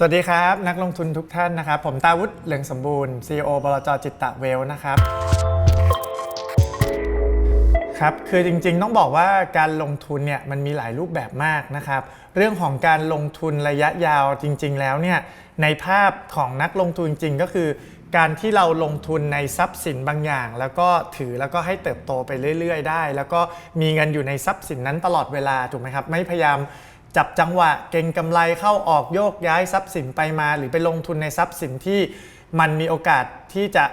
สวัสดีครับ นักลงทุนทุกท่านนะครับ ผมตาวุฒิเหลืองสมบูรณ์ CEO บลจจิตตะเวลนะครับ ครับ คือจริงๆ ต้องบอกว่าการลงทุนเนี่ยมันมีหลายรูปแบบมากนะครับ เรื่องของการลงทุนระยะยาวจริง ๆ แล้วเนี่ยในภาพของนักลงทุนจริงๆก็คือ การที่เราลงทุนในทรัพย์สินบางอย่าง แล้วก็ถือแล้วก็ให้เติบโตไปเรื่อย ๆ ได้ แล้วก็มีเงินอยู่ในทรัพย์สินนั้นตลอดเวลาถูกไหมครับไม่พยายาม จับจังหวะเก่งกำไรเข้าออกโยกย้ายทรัพย์สินไปมา หรือไปลงทุนในทรัพย์สินที่มันมีโอกาสที่จะ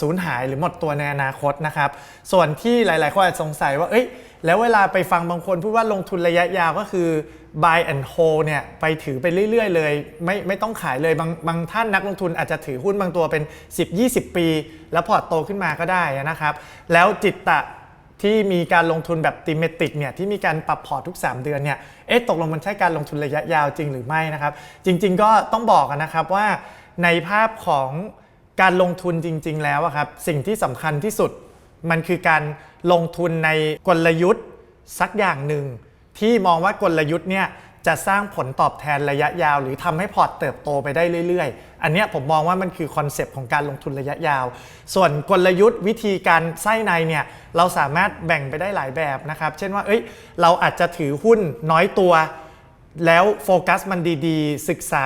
สูญหายหรือหมดตัวในอนาคตนะครับ ส่วนที่หลาย ๆ คนอาจจะสงสัยว่าเอ้ยแล้วเวลาไปฟังบางคนพูดว่าลงทุนระยะยาวก็คือ buy and hold เนี่ยไปถือไปเรื่อย ๆ เลย ไม่ไม่ต้องขายเลยบางบางท่านนักลงทุนอาจจะถือหุ้นบางตัวเป็น 10-20 ปี แล้วพอร์ตโตขึ้นมาก็ได้นะครับ แล้วจิตตะ ที่มีการลงทุนแบบติเมติกเนี่ยที่มีการปรับพอร์ตทุก 3 เดือนเนี่ยเอ๊ะตกลงมันใช่การลงทุนระยะยาวจริงหรือไม่นะครับ จริง ๆ ก็ต้องบอกนะครับว่าในภาพของการลงทุนจริง ๆ แล้วครับสิ่งที่สำคัญที่สุด มันคือการลงทุนในกลยุทธ์สักอย่างหนึ่ง ที่มองว่ากลยุทธ์เนี่ยจะสร้างผลตอบแทนระยะยาว หรือทำให้พอร์ตเติบโตไปได้เรื่อยอันเนี้ยผมมองว่ามันคือคอนเซปต์ของการลงทุนระยะยาว ส่วนกลยุทธ์วิธีการไส้ในเนี่ยเราสามารถแบ่งไปได้หลายแบบนะครับ เช่นว่าเอ้ยเราอาจจะถือหุ้นน้อยตัว แล้วโฟกัสมันดีๆ ศึกษา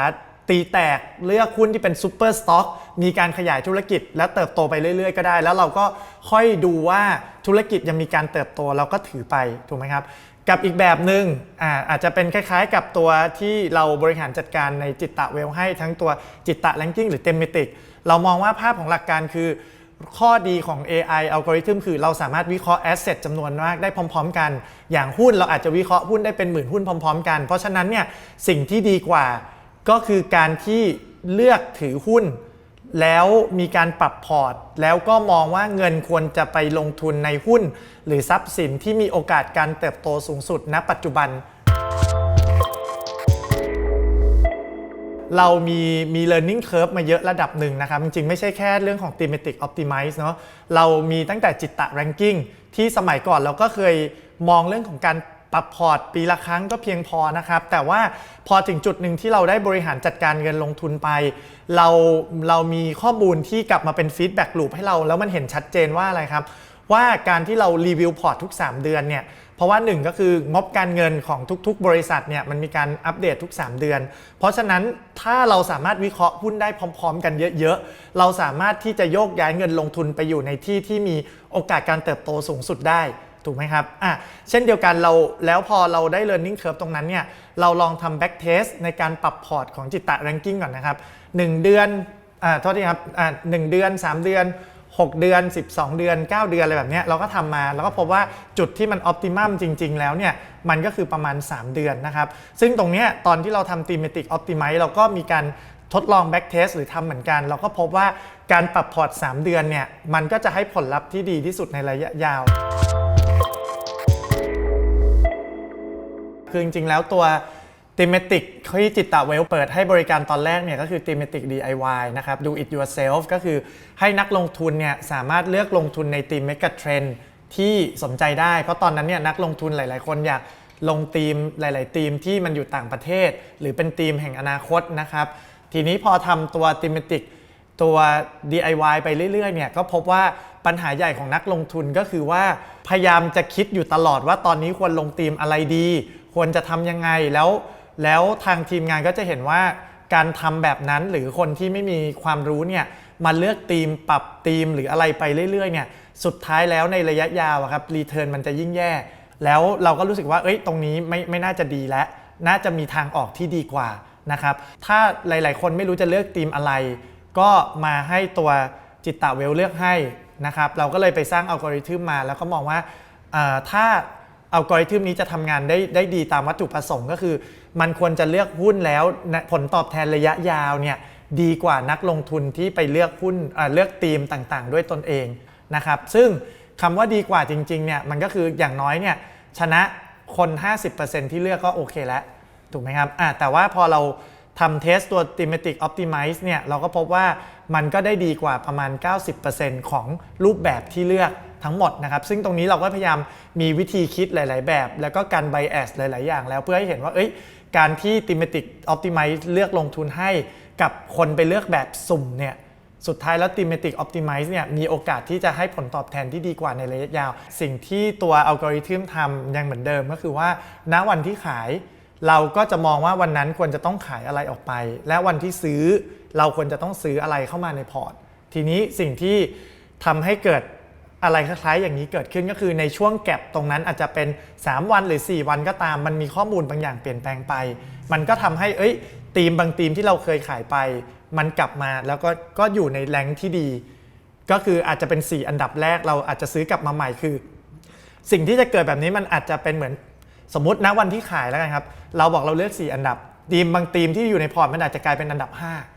ตีแตกเลือกหุ้นที่เป็นซูเปอร์สต็อกมีการขยายธุรกิจ แล้วเติบโตไปเรื่อยๆ ก็ได้ แล้วเราก็ค่อยดูว่าธุรกิจยังมีการเติบโตเราก็ถือไปถูกไหมครับ กับอีกแบบหนึ่งอาอาจจะเป็นคล้ายๆ กับตัวที่เราบริหารจัดการในจิตตะเวลให้ทั้งตัวจิตตะแลงกิ้งหรือเทมเมติกเรามองว่าภาพของหลักการคือ ข้อดีของ AI อัลกอริทึมคือเราสามารถวิเคราะห์แอสเซทจำนวนมากได้พร้อม ๆ กัน อย่างหุ้นเราอาจจะวิเคราะห์หุ้นได้เป็นหมื่นหุ้นพร้อม ๆ กัน เพราะฉะนั้นเนี่ยสิ่งที่ดีกว่าก็คือการที่เลือกถือหุ้น แล้วมีการปรับพอร์ต แล้วก็มองว่าเงินควรจะไปลงทุนในหุ้น หรือทรัพย์สินที่มีโอกาสการเติบโตสูงสุดณปัจจุบัน เรามีมี learning curve มาเยอะระดับหนึ่งนะครับ จริงๆ ไม่ใช่แค่เรื่องของ thematic optimize เนาะเรามีตั้งแต่จิตตะ ranking ที่สมัยก่อนเราก็เคยมองเรื่องของการ ปรับพอร์ตปีละครั้งก็เพียงพอนะครับ แต่ว่าพอถึงจุดหนึ่งที่เราได้บริหารจัดการเงินลงทุนไป เราเรามีข้อมูลที่กลับมาเป็น feedback loop ให้เรา แล้วมันเห็นชัดเจนว่าอะไรครับ ว่าการที่เรารีวิวพอร์ตทุก 3 เดือนเนี่ยเพราะว่าหนึ่งก็คืองบการเงินของทุกๆ บริษัทเนี่ยมันมีการอัปเดตทุก 3 เดือน เพราะฉะนั้นถ้าเราสามารถวิเคราะห์หุ้นได้พร้อม ๆ กันเยอะๆ เราสามารถที่จะโยกย้ายเงินลงทุนไปอยู่ในที่ที่มีโอกาสการเติบโตสูงสุดได้ ถูกไหมครับอะเช่นเดียวกันเราแล้วพอเราได้ learning curve ตรงนั้นเนี่ยเราลองทำ back test ในการปรับพอร์ตของจิตตะ ranking ก่อนนะครับ 1 เดือนอ่าโทษทีครับอ่าหนึ่งเดือน 3 เดือน 6 เดือน 12 เดือน 9 เดือนอะไรแบบเนี้ยเราก็ทำมาแล้วก็พบว่าจุดที่มันออ t ติมัมจริง ๆ แล้วเนี่ยมันก็คือประมาณ 3 เดือนนะครับ ซึ่งตรงเนี้ยตอนที่เราทำ thematic optimize เราก็มีการทดลอง back test หรือทำเหมือนกัน เราก็พบว่าการปรับพอร์ต 3 เดือนเนี่ยมันก็จะให้ผลลัพธ์ที่ดีที่สุดในระยะยาว คือจริงๆ แล้วตัว thematic ที่จิตตะเวลเปิดให้บริการตอนแรกเนี่ยก็คือ thematic DIY นะครับ do it yourself ก็คือให้นักลงทุนเนี่ยสามารถเลือกลงทุนในทีม mega trend ที่สนใจได้ เพราะตอนนั้นเนี่ยนักลงทุนหลาย ๆ คนอยากลงทีมหลาย ๆ ทีมที่มันอยู่ต่างประเทศ หรือเป็นทีมแห่งอนาคตนะครับ ทีนี้พอทำตัว thematic ตัว DIY ไปเรื่อย ๆ เนี่ยก็พบว่าปัญหาใหญ่ของนักลงทุนก็คือว่าพยายามจะคิดอยู่ตลอดว่าตอนนี้ควรลงทีมอะไรดี ควรจะทำยังไงแล้ว แล้วทางทีมงานก็จะเห็นว่าการทำแบบนั้นหรือคนที่ไม่มีความรู้เนี่ยมาเลือกทีมปรับทีมหรืออะไรไปเรื่อยๆเนี่ยสุดท้ายแล้วในระยะยาวอะครับรีเทิร์นมันจะยิ่งแย่ แล้วเราก็รู้สึกว่าเอ้ยตรงนี้ไม่ไม่น่าจะดีแล้วน่าจะมีทางออกที่ดีกว่านะครับถ้าหลายๆ คนไม่รู้จะเลือกทีมอะไร ก็มาให้ตัวจิตตะเวลเลือกให้นะครับเราก็เลยไปสร้างอัลกอริทึมมา แล้วก็มองว่าถ้า อัลกอริทึมนี้จะทำงานได้ได้ดีตามวัตถุประสงค์ก็คือ มันควรจะเลือกหุ้นแล้วผลตอบแทนระยะยาวเนี่ยดีกว่านักลงทุนที่ไปเลือกหุ้นเลือกทีมต่างๆ ด้วยตนเองนะครับซึ่งคำว่าดีกว่าจริงๆเนี่ยมันก็คืออย่างน้อยเนี่ยชนะคน 50%ที่เลือกก็โอเคแล้วถูกไหมครับแต่ว่าพอเราทำเทสตัว thematic optimize เนี่ยเราก็พบว่ามันก็ได้ดีกว่าประมาณ 90%ของรูปแบบที่เลือก ทั้งหมดนะครับซึ่งตรงนี้เราก็พยายามมีวิธีคิดหลาย ๆ แบบ แล้วก็การ bias หลาย ๆ อย่าง แล้วเพื่อให้เห็นว่าเอ้ยการที่ Thematic Optimize เลือกลงทุนให้กับคนไปเลือกแบบสุ่มเนี่ยสุดท้ายแล้ว Thematic Optimize เนี่ยมีโอกาสที่จะให้ผลตอบแทนที่ดีกว่าในระยะยาว สิ่งที่ตัวอัลกอริทึมทำยังเหมือนเดิมก็คือว่า ณวันที่ขาย เราก็จะมองว่าวันนั้นควรจะต้องขายอะไรออกไป และวันที่ซื้อเราควรจะต้องซื้ออะไรเข้ามาในพอร์ต ทีนี้สิ่งที่ทำให้เกิด อะไรคล้ายๆอย่างนี้เกิดขึ้นก็คือในช่วงแก็บตรงนั้นอาจจะเป็น 3 วันหรือ 4 วันก็ตาม มันมีข้อมูลบางอย่างเปลี่ยนแปลงไป มันก็ทำให้เอ้ยทีมบางทีมที่เราเคยขายไป มันกลับมาแล้วก็ก็อยู่ในแรงที่ดี ก็คืออาจจะเป็น 4 อันดับแรกเราอาจจะซื้อกลับมาใหม่คือ สิ่งที่จะเกิดแบบนี้มันอาจจะเป็นเหมือนสมมติณวันที่ขายแล้วกันครับ เราบอกเราเลือก 4 อันดับทีมบางทีมที่อยู่ในพอร์ตมันอาจจะกลายเป็นอันดับ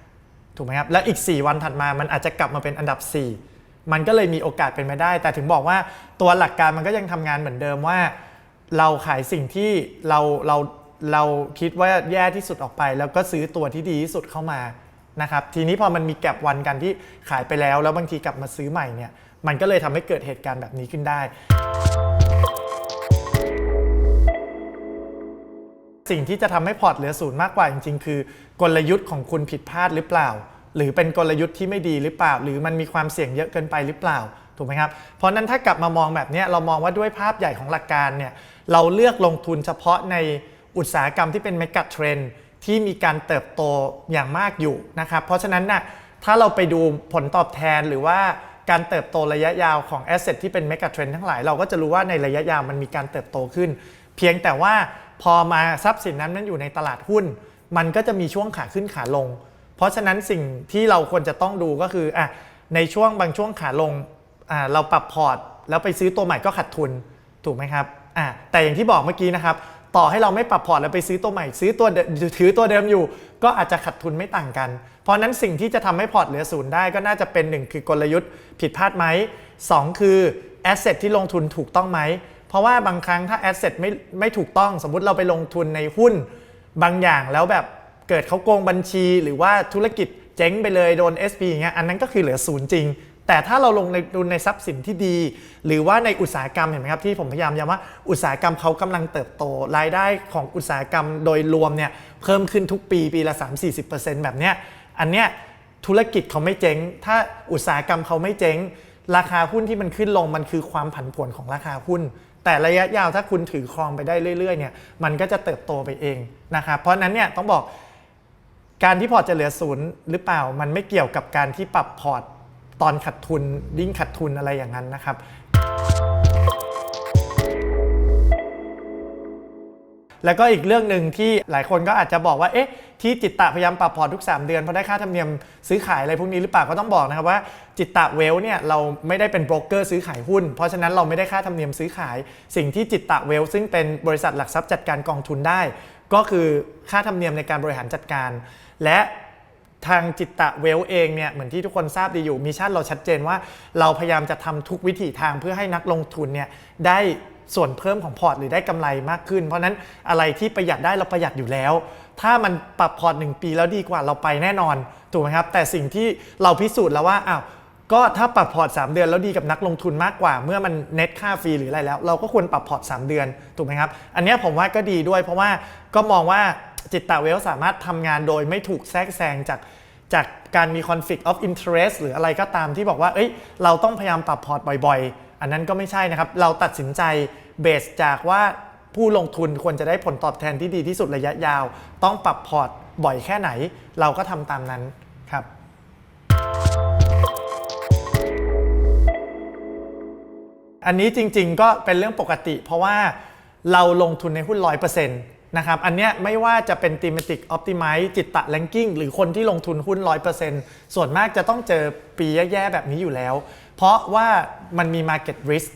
5 ถูกไหมครับแล้วอีก 4 วันถัดมามันอาจจะกลับมาเป็นอันดับ 4 มันก็เลยมีโอกาสเป็นไปได้ แต่ถึงบอกว่าตัวหลักการมันก็ยังทำงานเหมือนเดิมว่า เราขายสิ่งที่เราเราเราคิดว่าแย่ที่สุดออกไป แล้วก็ซื้อตัวที่ดีที่สุดเข้ามานะครับทีนี้พอมันมีแก็บวันกันที่ขายไปแล้ว แล้วบางทีกลับมาซื้อใหม่เนี่ยมันก็เลยทำให้เกิดเหตุการณ์แบบนี้ขึ้นได้ สิ่งที่จะทำให้พอร์ตเหลือศูนย์มากกว่าจริง ๆ คือกลยุทธ์ของคุณผิดพลาดหรือเปล่า หรือเป็นกลยุทธ์ที่ไม่ดีหรือเปล่า หรือมันมีความเสี่ยงเยอะเกินไปหรือเปล่าถูกไหมครับ เพราะนั้นถ้ากลับมามองแบบนี้เรามองว่าด้วยภาพใหญ่ของหลักการเนี่ยเราเลือกลงทุนเฉพาะในอุตสาหกรรมที่เป็นเมกะเทรนที่มีการเติบโตอย่างมากอยู่นะครับ เพราะฉะนั้นน่ะถ้าเราไปดูผลตอบแทนหรือว่าการเติบโตระยะยาวของแอสเซทที่เป็นเมกะเทรนทั้งหลาย เราก็จะรู้ว่าในระยะยาวมันมีการเติบโตขึ้น เพียงแต่ว่าพอมาทรัพย์สินนั้นนั้นอยู่ในตลาดหุ้น มันก็จะมีช่วงขาขึ้นขาลง เพราะฉะนั้นสิ่งที่เราควรจะต้องดูก็คืออะในช่วงบางช่วงขาลงอ่าเราปรับพอร์ต แล้วไปซื้อตัวใหม่ก็ขาดทุนถูกไหมครับอะแต่อย่างที่บอกเมื่อกี้นะครับ ต่อให้เราไม่ปรับพอร์ตแล้วไปซื้อตัวใหม่ ซื้อตัวถือตัวเดิมอยู่ ก็อาจจะขาดทุนไม่ต่างกัน เพราะนั้นสิ่งที่จะทำให้พอร์ตเหลือศูนย์ได้ก็น่าจะเป็นหนึ่งคือกลยุทธ์ผิดพลาดไหมสองคือแอสเซทที่ลงทุนถูกต้องไหมเพราะว่าบางครั้งถ้าแอสเซทไม่ไม่ถูกต้อง สมมุติเราไปลงทุนในหุ้นบางอย่างแล้วแบบ เกิดเขาโกงบัญชีหรือว่าธุรกิจเจ๊งไปเลยโดน SP อย่างเงี้ยอันนั้นก็คือเหลือศูนย์จริง แต่ถ้าเราลงในดุลในทรัพย์สินที่ดี หรือว่าในอุตสาหกรรมเห็นไหมครับที่ผมพยายามย้ำว่าอุตสาหกรรมเขากำลังเติบโต รายได้ของอุตสาหกรรมโดยรวมเนี่ยเพิ่มขึ้นทุกปีปีละ 3-40%แบบเนี้ยอันเนี้ยธุรกิจเขาไม่เจ๊ง ถ้าอุตสาหกรรมเขาไม่เจ๊ง ราคาหุ้นที่มันขึ้นลงมันคือความผันผวนของราคาหุ้น แต่ระยะยาวถ้าคุณถือครองไปได้เรื่อยๆเนี่ยมันก็จะเติบโตไปเองนะครับเพราะนั้นเนี่ยต้องบอก การที่พอร์ตจะเหลือศูนย์หรือเปล่ามันไม่เกี่ยวกับการที่ปรับพอร์ตตอนขัดทุนดิ้งขัดทุนอะไรอย่างนั้นนะครับ แล้วก็อีกเรื่องหนึ่งที่หลายคนก็อาจจะบอกว่าเอ๊ะที่จิตตะพยายามปรับพอร์ตทุก 3 เดือนเพราะได้ค่าธรรมเนียมซื้อขายอะไรพวกนี้หรือเปล่าก็ต้องบอกนะครับว่าจิตตะเวลเนี่ยเราไม่ได้เป็นโบรกเกอร์ซื้อขายหุ้น เพราะฉะนั้นเราไม่ได้ค่าธรรมเนียมซื้อขาย สิ่งที่จิตตะเวลซึ่งเป็นบริษัทหลักทรัพย์จัดการกองทุนได้ ก็คือค่าธรรมเนียมในการบริหารจัดการ และทางจิตตะเวลเองเนี่ยเหมือนที่ทุกคนทราบดีอยู่มิชชั่นเราชัดเจนว่าเราพยายามจะทำทุกวิถีทางเพื่อให้นักลงทุนเนี่ยได้ส่วนเพิ่มของพอร์ตหรือได้กำไรมากขึ้น เพราะฉะนั้นอะไรที่ประหยัดได้เราประหยัดอยู่แล้ว ถ้ามันปรับพอร์ตหนึ่งปีแล้วดีกว่าเราไปแน่นอนถูกไหมครับ แต่สิ่งที่เราพิสูจน์แล้วว่าอ้าว ก็ถ้าปรับพอร์ต 3 เดือนแล้วดีกับนักลงทุนมากกว่า เมื่อมันเน็ตค่าฟรีหรืออะไรแล้ว เราก็ควรปรับพอร์ต 3 เดือนถูกไหมครับ อันนี้ผมว่าก็ดีด้วย เพราะว่าก็มองว่าจิตตะเวลสามารถทำงานโดยไม่ถูกแทรกแซงจากจากการมี conflict of interest หรืออะไรก็ตามที่บอกว่า เอ้ย เราต้องพยายามปรับพอร์ตบ่อยๆ อันนั้นก็ไม่ใช่นะครับ เราตัดสินใจเบสจากว่าผู้ลงทุนควรจะได้ผลตอบแทนที่ดีที่สุดระยะยาว ต้องปรับพอร์ตบ่อยแค่ไหน เราก็ทำตามนั้น อันนี้จริงๆก็เป็นเรื่องปกติ เพราะว่าเราลงทุนในหุ้น 100%นะครับ อันเนี้ยไม่ว่าจะเป็น thematic optimize จิตตะ ranking หรือคนที่ลงทุนหุ้น 100%ส่วนมากจะต้องเจอปีแย่ๆแบบนี้อยู่แล้ว เพราะว่ามันมี market risk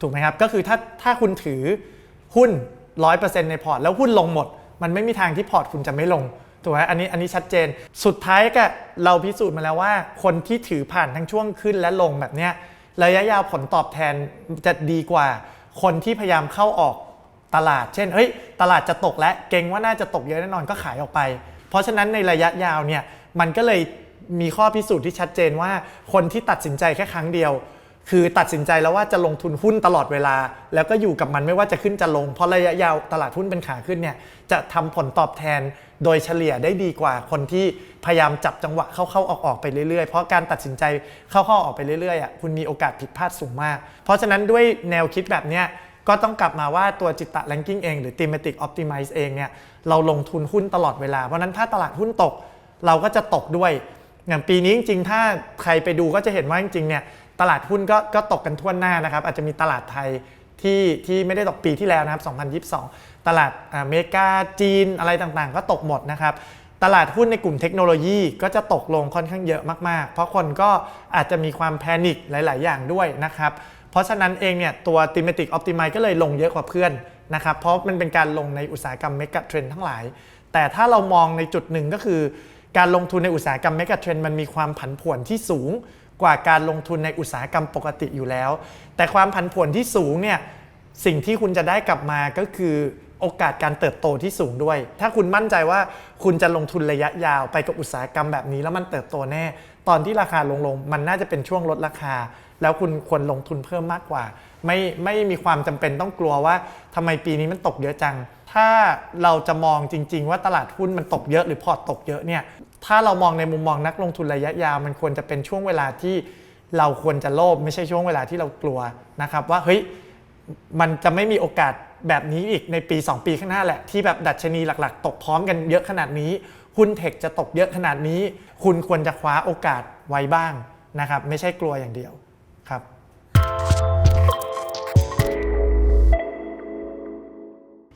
ถูกไหมครับ ก็คือถ้าถ้าคุณถือหุ้น 100%ในพอร์ต แล้วหุ้นลงหมด มันไม่มีทางที่พอร์ตคุณจะไม่ลงถูกไหมอันนี้อันนี้ชัดเจน สุดท้ายก็เราพิสูจน์มาแล้วว่า คนที่ถือผ่านทั้งช่วงขึ้นและลงแบบเนี้ย ระยะยาวผลตอบแทนจะดีกว่า คนที่พยายามเข้าออกตลาด เช่น เฮ้ย ตลาดจะตกและเก่งว่าน่าจะตกเยอะแน่นอนก็ขายออกไป เพราะฉะนั้นในระยะยาวเนี่ยมันก็เลยมีข้อพิสูจน์ที่ชัดเจนว่าคนที่ตัดสินใจแค่ครั้งเดียว คือตัดสินใจแล้วว่าจะลงทุนหุ้นตลอดเวลา แล้วก็อยู่กับมันไม่ว่าจะขึ้นจะลง เพราะระยะยาวตลาดหุ้นเป็นขาขึ้นเนี่ยจะทำผลตอบแทนโดยเฉลี่ยได้ดีกว่าคนที่พยายามจับจังหวะเข้าๆออกๆไปเรื่อยๆ เพราะการตัดสินใจเข้าๆออกไปเรื่อยๆอะคุณมีโอกาสผิดพลาดสูงมาก เพราะฉะนั้นด้วยแนวคิดแบบเนี้ยก็ต้องกลับมาว่าตัวจิตตะ ranking เองหรือ thematic optimize เองเนี่ยเราลงทุนหุ้นตลอดเวลา เพราะฉะนั้นถ้าตลาดหุ้นตกเราก็จะตกด้วย อย่างปีนี้จริงๆ ถ้าใครไปดูก็จะเห็นว่าจริงๆเนี่ย ตลาดหุ้นก็ก็ตกกันทั่วหน้านะครับ อาจจะมีตลาดไทยที่ที่ไม่ได้ตกปีที่แล้วนะครับ 2022 ตลาดอเมริกาจีนอะไรต่างๆ ก็ตกหมดนะครับตลาดหุ้นในกลุ่มเทคโนโลยีก็จะตกลงค่อนข้างเยอะมากๆ เพราะคนก็อาจจะมีความแพนิคหลาย ๆ อย่างด้วยนะครับ เพราะฉะนั้นเองเนี่ยตัว thematic optimize ก็เลยลงเยอะกว่าเพื่อนนะครับ เพราะมันเป็นการลงในอุตสาหกรรมเมกะเทรนทั้งหลาย แต่ถ้าเรามองในจุดหนึ่งก็คือ การลงทุนในอุตสาหกรรมเมกะเทรนมันมีความผันผวนที่สูง กว่าการลงทุนในอุตสาหกรรมปกติอยู่แล้ว แต่ความผันผวนที่สูงเนี่ยสิ่งที่คุณจะได้กลับมาก็คือโอกาสการเติบโตที่สูงด้วย ถ้าคุณมั่นใจว่าคุณจะลงทุนระยะยาวไปกับอุตสาหกรรมแบบนี้ แล้วมันเติบโตแน่ ตอนที่ราคาลงลงมันน่าจะเป็นช่วงลดราคา แล้วคุณควรลงทุนเพิ่มมากกว่า ไม่ไม่มีความจำเป็นต้องกลัวว่าทำไมปีนี้มันตกเยอะจัง ถ้าเราจะมองจริง ๆ ว่าตลาดหุ้นมันตกเยอะหรือพอร์ตตกเยอะเนี่ย ถ้าเรามองในมุมมองนักลงทุนระยะยาว มันควรจะเป็นช่วงเวลาที่เราควรจะโลภไม่ใช่ช่วงเวลาที่เรากลัวนะครับว่าเฮ้ยมันจะไม่มีโอกาสแบบนี้อีกในปี 2 ปีข้างหน้าแหละ ที่แบบดัชนีหลักๆ ตกพร้อมกันเยอะขนาดนี้หุ้นเทคจะตกเยอะขนาดนี้ คุณควรจะคว้าโอกาสไว้บ้างนะครับไม่ใช่กลัวอย่างเดียว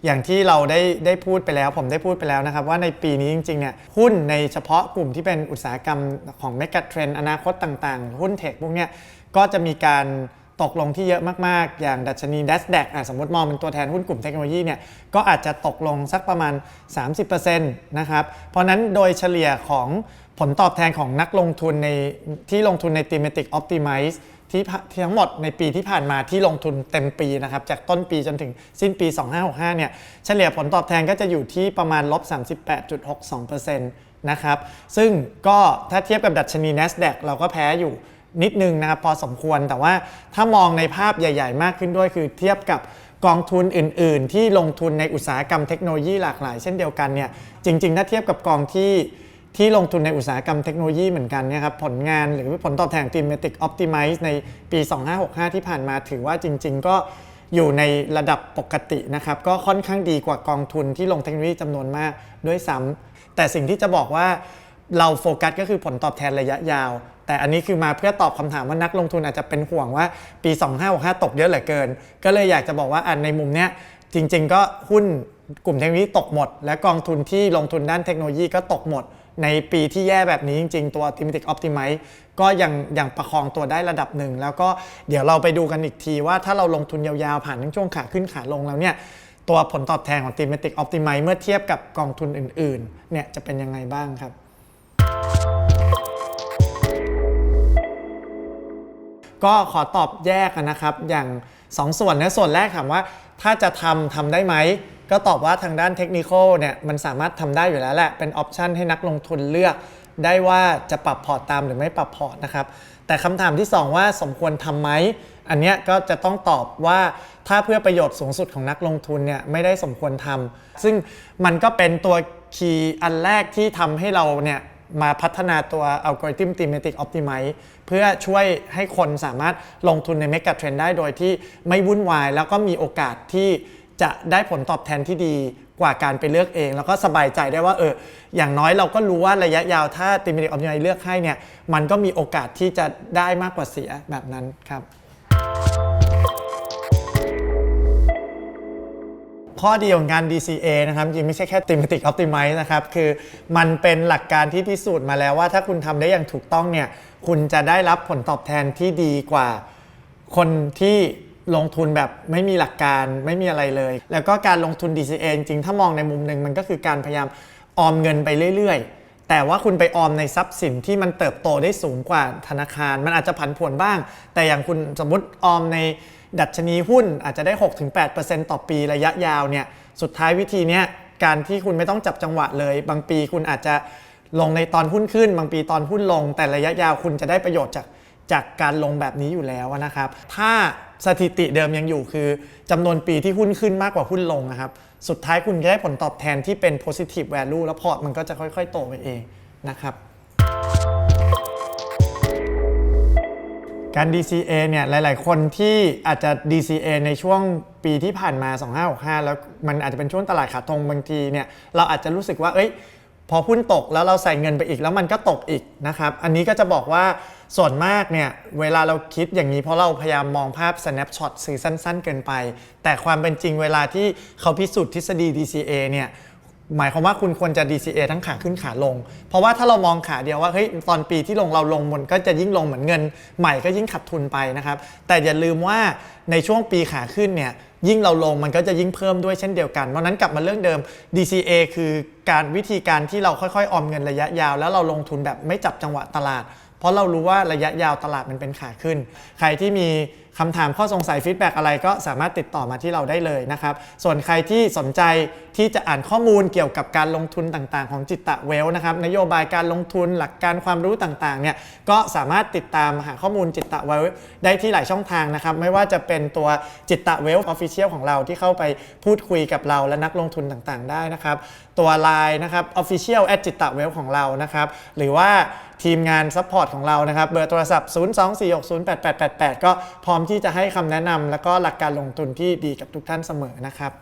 อย่างที่เราได้ได้พูดไปแล้ว ผมได้พูดไปแล้วนะครับ ว่าในปีนี้จริงๆเนี่ยหุ้นในเฉพาะกลุ่มที่เป็นอุตสาหกรรมของเมกะเทรนอนาคตต่างๆ หุ้นเทคพวกเนี้ยก็จะมีการตกลงที่เยอะมากๆ อย่างดัชนี NASDAQ อะสมมติมองเป็นตัวแทนหุ้นกลุ่มเทคโนโลยีเนี่ยก็อาจจะตกลงสักประมาณ 30%นะครับ เพราะนั้นโดยเฉลี่ยของผลตอบแทนของนักลงทุนในที่ลงทุนใน thematic optimize ที่ทั้งหมดในปีที่ผ่านมาที่ลงทุนเต็มปีนะครับจากต้นปีจนถึงสิ้นปี 2565 เนี่ยเฉลี่ยผลตอบแทนก็จะอยู่ที่ประมาณลบ 38.62%นะครับซึ่งก็ถ้าเทียบกับดัชนี NASDAQ เราก็แพ้อยู่นิดนึงนะครับพอสมควรแต่ว่าถ้ามองในภาพใหญ่ ๆ มากขึ้นด้วยคือเทียบกับกองทุนอื่น ๆ ที่ลงทุนในอุตสาหกรรมเทคโนโลยีหลากหลาย เช่นเดียวกันเนี่ยจริง ๆ ถ้าเทียบกับกองที่ ที่ลงทุนในอุตสาหกรรมเทคโนโลยีเหมือนกันนี่ยครับผลงานหรือผลตอบแทน Thematic Optimize ในปี 2565 ที่ผ่านมาถือว่าจริง ๆ ก็อยู่ในระดับปกตินะครับก็ค่อนข้างดีกว่ากองทุนที่ลงเทคโนโลยีจำนวนมากด้วยซ้ำแต่สิ่งที่จะบอกว่าเราโฟกัสก็คือผลตอบแทนระยะยาว แต่อันนี้คือมาเพื่อตอบคำถามว่านักลงทุนอาจจะเป็นห่วงว่าปี 2565 ตกเยอะเหลือเกิน ก็เลยอยากจะบอกว่าอันในมุมเนี้ยจริง ๆ ก็หุ้นกลุ่มเทคโนโลยีตกหมด และกองทุนที่ลงทุนด้านเทคโนโลยีก็ตกหมด ในปีที่แย่แบบนี้จริง ๆ ตัว Thematic Optimize ก็ยังยังประคองตัวได้ระดับหนึ่ง แล้วก็เดี๋ยวเราไปดูกันอีกทีว่าถ้าเราลงทุนยาวๆ ผ่านทั้งช่วงขาขึ้นขาลงแล้วเนี่ยตัวผลตอบแทนของ Thematic Optimize เมื่อเทียบกับกองทุนอื่นๆเนี่ยจะเป็นยังไงบ้างครับก็ขอตอบแยกนนะครับอย่าง 2 ส่วนนะส่วนแรกถามว่าถ้าจะทำทำได้ไหม ก็ตอบว่าทางด้านเทคนิคเนี่ยมันสามารถทำได้อยู่แล้วแหละ เป็นออปชันให้นักลงทุนเลือก ได้ว่าจะปรับพอร์ตตามหรือไม่ปรับพอร์ตนะครับ แต่คำถามที่ 2 ว่าสมควรทำไหม อันเนี้ยก็จะต้องตอบว่าถ้าเพื่อประโยชน์สูงสุดของนักลงทุนเนี่ยไม่ได้สมควรทำซึ่งมันก็เป็นตัวคีย์อันแรกที่ทำให้เราเนี่ยมาพัฒนาตัวอัลกอริทึม Thematic Optimize เพื่อช่วยให้คนสามารถลงทุนใน Mega Trend ได้โดยที่ไม่วุ่นวาย แล้วก็มีโอกาสที่ จะได้ผลตอบแทนที่ดีกว่าการไปเลือกเอง แล้วก็สบายใจได้ว่าเอออย่างน้อยเราก็รู้ว่าระยะยาวถ้า Thematic Optimize เลือกให้เนี่ยมันก็มีโอกาสที่จะได้มากกว่าเสียแบบนั้นครับ ข้อดีของการ DCA นะครับจริงไม่ใช่แค่ thematic optimize นะครับ คือมันเป็นหลักการที่พิสูจน์มาแล้วว่าถ้าคุณทำได้อย่างถูกต้องเนี่ยคุณจะได้รับผลตอบแทนที่ดีกว่าคนที่ ลงทุนแบบไม่มีหลักการไม่มีอะไรเลย แล้วก็การลงทุน DCA จริงถ้ามองในมุมหนึ่งมันก็คือการพยายามออมเงินไปเรื่อยๆ แต่ว่าคุณไปออมในทรัพย์สินที่มันเติบโตได้สูงกว่าธนาคาร มันอาจจะผันผวนบ้าง แต่อย่างคุณสมมติออมในดัชนีหุ้นอาจจะได้ 6-8%ต่อปีระยะยาวเนี่ยสุดท้ายวิธีเนี้ยการที่คุณไม่ต้องจับจังหวะเลย บางปีคุณอาจจะลงในตอนหุ้นขึ้น บางปีตอนหุ้นลง แต่ระยะยาวคุณจะได้ประโยชน์จาก จากการลงแบบนี้อยู่แล้วนะครับ ถ้าสถิติเดิมยังอยู่คือจำนวนปีที่หุ้นขึ้นมากกว่าหุ้นลงนะครับ สุดท้ายคุณจะได้ผลตอบแทนที่เป็น positive value แล้วพอร์ตมันก็จะค่อยๆ โตไปเองนะครับ การ DCA เนี่ยหลาย ๆ คนที่อาจจะ DCA ในช่วงปีที่ผ่านมา 2565 แล้วมันอาจจะเป็นช่วงตลาดขาตรงบางทีเนี่ยเราอาจจะรู้สึกว่าเอ้ย พอหุ้นตกแล้วเราใส่เงินไปอีกแล้วมันก็ตกอีกนะครับ อันนี้ก็จะบอกว่าส่วนมากเนี่ยเวลาเราคิดอย่างนี้เพราะเราพยายามมองภาพ snapshot ซื้อสั้น ๆ เกินไป แต่ความเป็นจริงเวลาที่เขาพิสูจน์ทฤษฎี DCA เนี่ย หมายความว่าคุณควรจะ DCA ทั้งขาขึ้นขาลง เพราะว่าถ้าเรามองขาเดียวว่าเฮ้ยตอนปีที่ลงเราลงมันก็จะยิ่งลงเหมือนเงิน ใหม่ก็ยิ่งขาดทุนไปนะครับ แต่อย่าลืมว่าในช่วงปีขาขึ้นเนี่ยยิ่งเราลงมันก็จะยิ่งเพิ่มด้วยเช่นเดียวกันเพราะฉะนั้นกลับมาเรื่องเดิม DCA คือการวิธีการที่เราค่อยๆ ออมเงินระยะยาว แล้วเราลงทุนแบบไม่จับจังหวะตลาด เพราะเรารู้ว่าระยะยาวตลาดมันเป็นขาขึ้น ใครที่มี คำถามข้อสงสัยฟีดแบ็กอะไรก็สามารถติดต่อมาที่เราได้เลยนะครับ ส่วนใครที่สนใจที่จะอ่านข้อมูลเกี่ยวกับการลงทุนต่างๆ ของจิตตะเวลนะครับนโยบายการลงทุนหลักการความรู้ต่างๆเนี่ยก็สามารถติดตามหาข้อมูลจิตตะเวลได้ที่หลายช่องทางนะครับ ไม่ว่าจะเป็นตัวจิตตะเวลออฟฟิเชียลของเราที่เข้าไปพูดคุยกับเราและนักลงทุนต่างๆ ได้นะครับ ตัว Line นะครับ Official แอดจิตตะเวลของเรานะครับหรือว่าทีมงานซัพพอร์ตของเรานะครับเบอร์โทรศัพท์ 024608888 ก็พร้อมที่จะให้คำแนะนำแล้วก็หลักการลงทุนที่ดีกับทุกท่านเสมอนะครับ